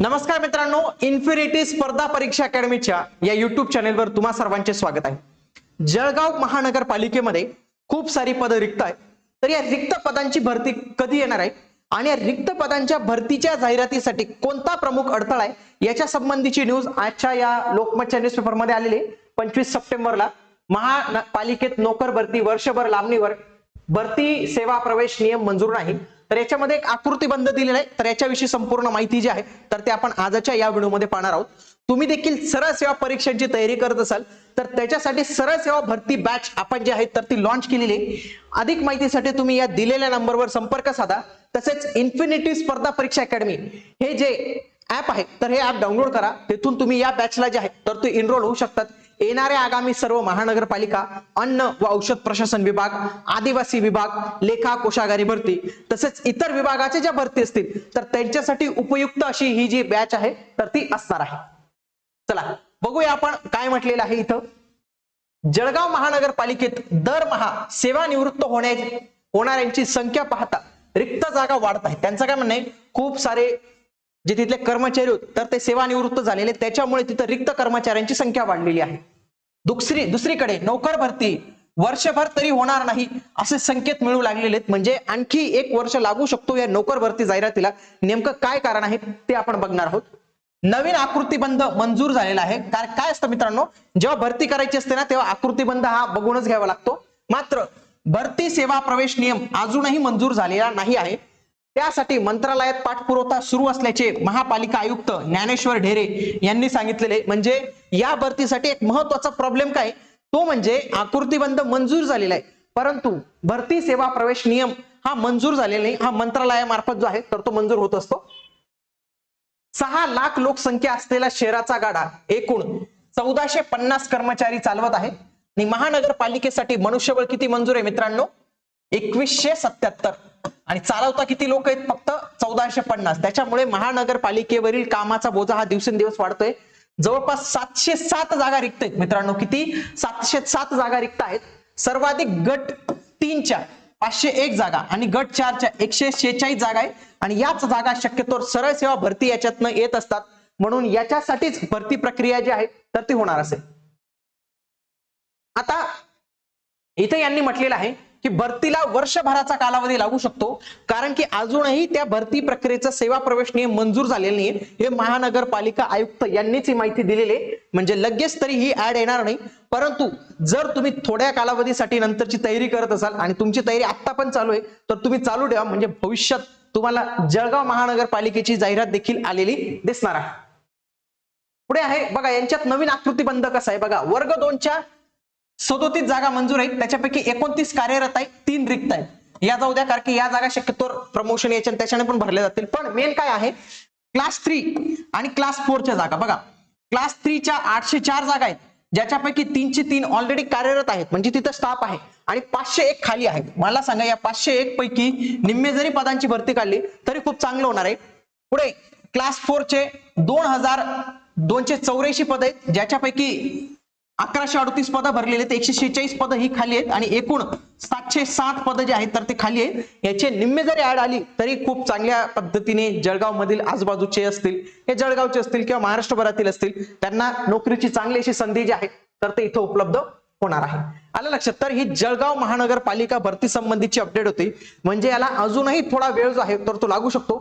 नमस्कार मित्रांनो इन्फिनिटी स्पर्धा परीक्षा अकॅडमीच्या या युट्यूब चॅनेलवर तुम्हा सर्वांचे स्वागत आहे. जळगाव महानगरपालिकेमध्ये खूप सारी पदं रिक्त आहेत. तर या रिक्त पदांची भरती कधी येणार आहे? आणि या रिक्त पदांच्या भरतीच्या जाहिरातीसाठी कोणता प्रमुख अडथळा आहे? याच्या संबंधीची न्यूज आजच्या या लोकमतच्या न्यूजपेपरमध्ये आलेली आहे. पंचवीस सप्टेंबरला महापालिकेत नोकर भरती वर्षभर लांबणीवर भरती सेवा प्रवेश नियम मंजूर नाही. तर याच्यामध्ये एक आकृतीबंध दिलेला आहे. तर याच्याविषयी संपूर्ण माहिती जी आहे तर ते आपण आजच्या या व्हिडिओमध्ये पाहणार आहोत. तुम्ही देखील सरळ सेवा परीक्षांची तयारी करत असाल तर त्याच्यासाठी सरळ सेवा भरती बॅच आपण जी आहे तर ती लॉन्च केलेली आहे. अधिक माहितीसाठी तुम्ही या दिलेल्या नंबरवर संपर्क साधा. तसेच इन्फिनिटी स्पर्धा परीक्षा अकॅडमी हे जे ऍप आहे तर हे ऍप डाउनलोड करा. तिथून तुम्ही या बॅचला जे आहे तर ते इनरोल होऊ शकतात. येणाऱ्या आगामी सर्व महानगरपालिका अन्न व औषध प्रशासन विभाग आदिवासी विभाग लेखा कोशागारी भरती तसेच इतर विभागाच्या ज्या भरती असतील तर त्यांच्यासाठी उपयुक्त अशी ही जी बॅच आहे तर ती असणार आहे. चला बघूया आपण काय म्हटलेलं आहे इथं. जळगाव महानगरपालिकेत दरमहा सेवानिवृत्त होण्या होणाऱ्यांची संख्या पाहता रिक्त जागा वाढत आहे. त्यांचं काय म्हणणं आहे? खूप सारे जे तिथले कर्मचारी होते तर ते सेवानिवृत्त झालेले त्याच्यामुळे तिथं रिक्त कर्मचाऱ्यांची संख्या वाढलेली आहे. दुसरी दुसरीकडे नोकर भरती वर्षभर तरी होणार नाही असे संकेत मिळू लागलेले आहेत. म्हणजे आणखी एक वर्ष लागू शकतो या नोकर भरती जाहिरातीला. नेमकं काय कारण आहे ते आपण बघणार आहोत. नवीन आकृतीबंध मंजूर झालेला आहे. कारण काय असतं मित्रांनो जेव्हा भरती करायची असते ना तेव्हा आकृतीबंध हा बघूनच घ्यावा लागतो. मात्र भरती सेवा प्रवेश नियम अजूनही मंजूर झालेला नाही आहे. त्यासाठी मंत्रालयात पाठपुरवठा सुरू असल्याचे महापालिका आयुक्त ज्ञानेश्वर ढेरे यांनी सांगितलेले म्हणजे या भरतीसाठी एक महत्त्वाचा प्रॉब्लेम काय? तो म्हणजे आकृतीबंध मंजूर झालेला आहे. परंतु भरती सेवा प्रवेश नियम हा मंजूर झालेला नाही. हा मंत्रालयामार्फत जो आहे तर तो मंजूर होत असतो. सहा लाख लोकसंख्या असलेला शहराचा गाडा एकूण चौदाशे पन्नास कर्मचारी चालवत आहे. आणि महानगरपालिकेसाठी मनुष्यबळ किती मंजूर आहे मित्रांनो? एकवीसशे सत्याहत्तर. आणि चालवता किती लोक आहेत? फक्त चौदाशे पन्नास. त्याच्यामुळे महानगरपालिकेवरील कामाचा बोजा हा दिवसेंदिवस वाढतोय. जवळपास सातशे सात जागा रिक्त आहेत मित्रांनो किती? सातशे सात जागा रिक्त आहेत सर्वाधिक गट तीनच्या पाचशे एक जागा आणि गट चारच्या एकशे शेहेचाळीस जागा आहे आणि याच जागा शक्यतो सरळ सेवा भरती याच्यातनं येत असतात. म्हणून याच्यासाठीच भरती प्रक्रिया जी आहे तर ती होणार असेल. आता इथे यांनी म्हटलेलं आहे की भरतीला वर्षभराचा कालावधी लागू शकतो. कारण की अजूनही त्या भरती प्रक्रियेचा सेवा प्रवेश नियम मंजूर झालेला नाही हे महानगरपालिका आयुक्त यांनीच ही माहिती दिलेली आहे. म्हणजे लगेच तरी ही ऍड येणार नाही. परंतु जर तुम्ही थोड्या कालावधीसाठी नंतरची तयारी करत असाल आणि तुमची तयारी आत्ता पण चालू आहे तर तुम्ही चालू ठेवा. म्हणजे भविष्यात तुम्हाला जळगाव महानगरपालिकेची जाहिरात देखील आलेली दिसणार आहे. पुढे आहे बघा यांच्यात नवीन आकृतीबंध कसा आहे? बघा वर्ग दोनच्या सदोतीस जागा मंजूर आहेत. त्याच्यापैकी एकोणतीस कार्यरत आहेत तीन रिक्त आहेत. या जाऊ द्या कारण की या जागा शक्यतो प्रमोशन याच्या त्याच्याने पण भरल्या जातील. पण मेन काय आहे? क्लास थ्री आणि क्लास फोरच्या जागा. बघा क्लास थ्रीच्या आठशे चार जागा आहेत ज्याच्यापैकी तीनशे तीन ऑलरेडी कार्यरत आहेत. म्हणजे तिथं स्टाफ आहे आणि पाचशे एक खाली आहेत. मला सांगा या पाचशे एक पैकी निम्मे जरी पदांची भरती काढली तरी खूप चांगलं होणार आहे. पुढे क्लास फोरचे दोन हजार दोनशे चौऱ्याऐंशी पद आहेत ज्याच्यापैकी अकराशे अडतीस पदं भरलेले आहेत. एकशे शेहेचाळीस पदं ही खाली आहेत आणि एकूण सातशे सात पदं जे आहेत तर ते खाली आहेत. याचे निम्मे जरी ऍड आली तरी खूप चांगल्या पद्धतीने जळगाव मधील आजूबाजूचे असतील हे जळगावचे असतील किंवा महाराष्ट्रभरातील असतील त्यांना नोकरीची चांगली अशी संधी जी आहे तर ते इथं उपलब्ध होणार आहे. आलं लक्षात? तर ही जळगाव महानगरपालिका भरती संबंधीची अपडेट होती. म्हणजे याला अजूनही थोडा वेळ जो आहे तर तो लागू शकतो.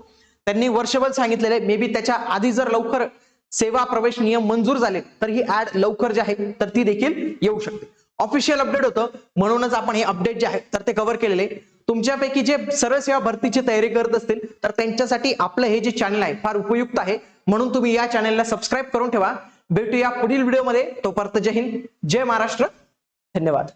त्यांनी वर्षभर सांगितलेलं आहे मे बी त्याच्या आधी जर लवकर सेवा प्रवेश नियम मंजूर झाले तर ही ऍड लवकर जी आहे तर ती देखील येऊ शकते. ऑफिशियल अपडेट होतं. म्हणूनच आपण हे अपडेट जे आहे तर ते कव्हर केलेले. तुमच्यापैकी जे सरळ सेवा भरतीची तयारी करत असतील तर त्यांच्यासाठी आपलं हे जे चॅनल आहे फार उपयुक्त आहे. म्हणून तुम्ही या चॅनलला सबस्क्राईब करून ठेवा. भेटूया पुढील व्हिडिओमध्ये तोपर्यंत जय हिंद. जय महाराष्ट्र. धन्यवाद.